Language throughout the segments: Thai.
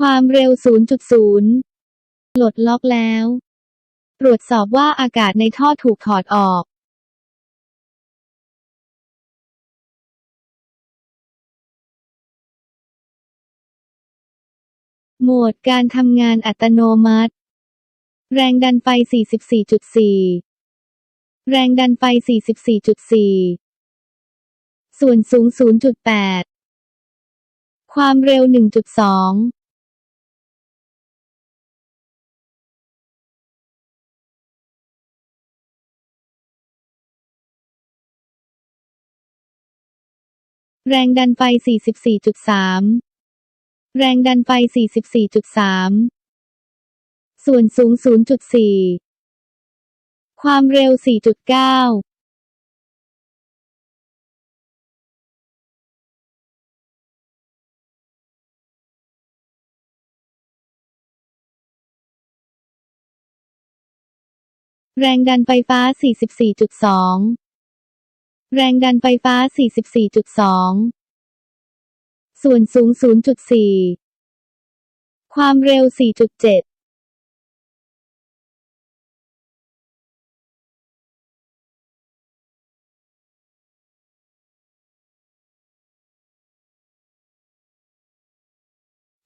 ความเร็ว 0.0โหลดล็อกแล้ว ตรวจสอบว่าอากาศในท่อถูกถอดออก โหมดการทำงานอัตโนมัติ แรงดันไฟ 44.4 แรงดันไฟ 44.4 ส่วนสูง 0.8 ความเร็ว 1.2 แรงดันไฟ 44.3 แรงดันไฟ 44.3 ส่วนสูง 0.4 ความเร็ว 4.9แรงดันไฟฟ้า 44.2 แรงดันไฟฟ้า 44.2 ส่วนสูง 0.4 ความเร็ว 4.7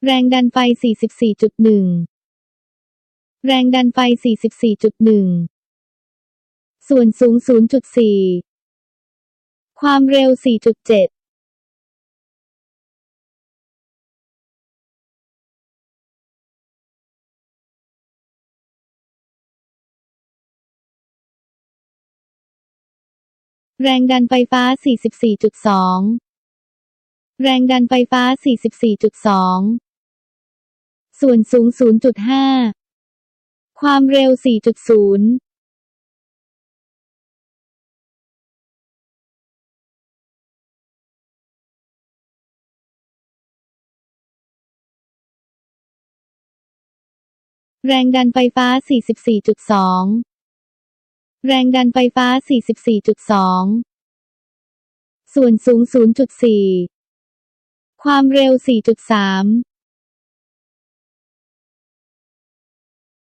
แรงดันไฟ 44.1 แรงดันไฟ 44.1 ส่วนสูง 0.4 ความเร็ว 4.7แรงดันไฟฟ้า 44.2 แรงดันไฟฟ้า 44.2 ส่วนสูง 0.5 ความเร็ว 4.0 แรงดันไฟฟ้า 44.2 แรงดันไฟฟ้า 44.2 ส่วนสูง 0.4 ความเร็ว 4.3